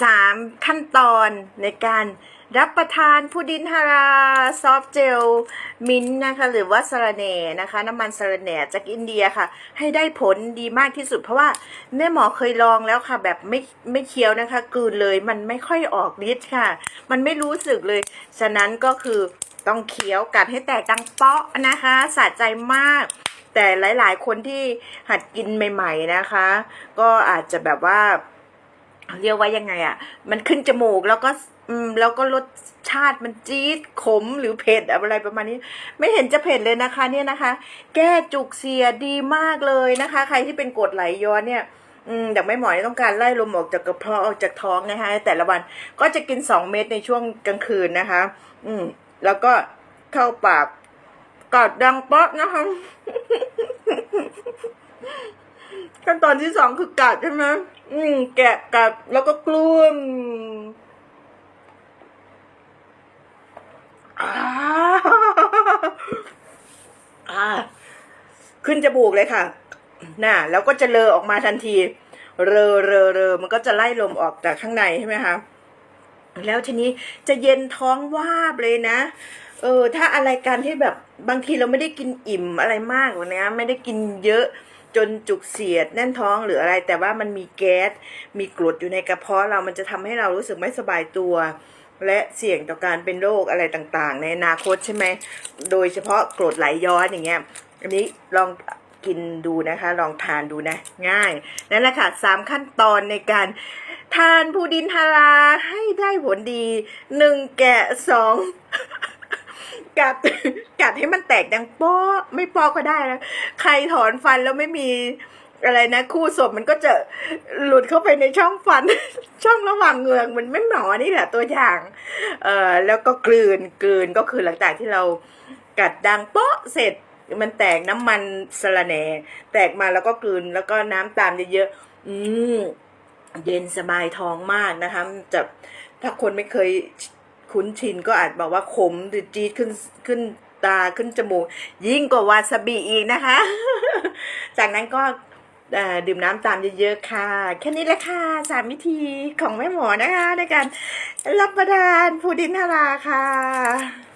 สามขั้นตอนในการรับประทานพุดินฮาราซอฟเจลมิ้นนะคะหรือว่าสาระแหน่นะคะ น้ำมันสาระแหน่จากอินเดียค่ะ ให้ได้ผลดีมากที่สุด เพราะว่าแม่หมอเคยลองแล้วค่ะ แบบไม่ไม่เคี้ยวนะคะกืนเลยมันไม่ค่อยออกฤทธิ์ค่ะ มันไม่รู้สึกเลย ฉะนั้นก็คือต้องเคี้ยวกัดให้แตกดังเปาะนะคะสะใจมากแต่หลาย ๆ คนที่หัดกินใหม่ ๆ นะคะ ก็อาจจะแบบว่า เรียกว่ายังไงอะ่ะ มันขึ้นจมูกแล้วก็อืมแล้วก็รสชาติมันจี๊ดขมหรือเผ็ดอะไรประมาณนี้ ไม่เห็นจะเผ็ดเลยนะคะ เนี่ยนะคะ แก้จุกเสียดีมากเลยนะคะ ใครที่เป็นกรดไหลย้อนเนี่ยอืมอย่างไม่หมอนี่ต้องการไล่ลมออกจากกระเพาะออกจากท้องนะคะแต่ละวันก็จะกินสองเม็ดในช่วงกลางคืนนะคะ อืม แล้วก็เข้าปากกอดดังเปาะนะคะ ขั้นตอนที่สองคือกัดใช่ไหมอืม แกะกัดแล้วก็กลุ้มขึ้นจมูกเลยค่ะ น่ะ แล้วก็จะเลอออกมาทันที เรอเรอเรอมันก็จะไล่ลมออกจากข้างในใช่ไหมคะ แล้วทีนี้จะเย็นท้องวาบเลยนะ เออ ถ้าอะไรการที่แบบบางทีเราไม่ได้กินอิ่มอะไรมากกว่านี้ไม่ได้กินเยอะ จนจุกเสียดแน่นท้องหรืออะไร แต่ว่ามันมีแก๊สมีกรดอยู่ในกระเพาะเรามันจะทำให้เรารู้สึกไม่สบายตัว และเสี่ยงต่อการเป็นโรคอะไรต่างๆ ในอนาคตใช่ไหมโดยเฉพาะกรดไหลย้อนอย่างเงี้ยอันนี้ลองกินดูนะคะ ลองทานดูนะ ง่ายนั่นแหละค่ะสามขั้นตอนในการทานพูดินทาราให้ได้ผลดีหนึ่งแกะสอง กัดกัดให้มันแตกดังป้อไม่ป้อก็ได้นะใครถอนฟันแล้วไม่มีอะไรนะคู่ศพมันก็จะหลุดเข้าไปในช่องฟัน ช่องระหว่างเหงือกมันไม่หมอนี่แหละตัวอย่าง เอ่อแล้วก็กลืนกลืนก็คือหลังจากที่เรากัดดังปาะเสร็จมันแตกน้ำมันสะระแหน่ แตกมาแล้วก็กลืนแล้วก็น้ำตามเยอะๆอืมเย็นสบายท้องมากนะคะจะถ้าคนไม่เคย คุ้นชินก็อาจบอกว่าขมหรือจี๊ดขึ้นขึ้นตาขึ้นจมูก ยิ่งกว่าวาซาบิอีกนะคะ จากนั้นก็ดื่มน้ำตามเยอะๆค่ะ แค่นี้แหละค่ะสามวิธีของแม่หมอนะคะในการรับประทานพูดินทาราค่ะ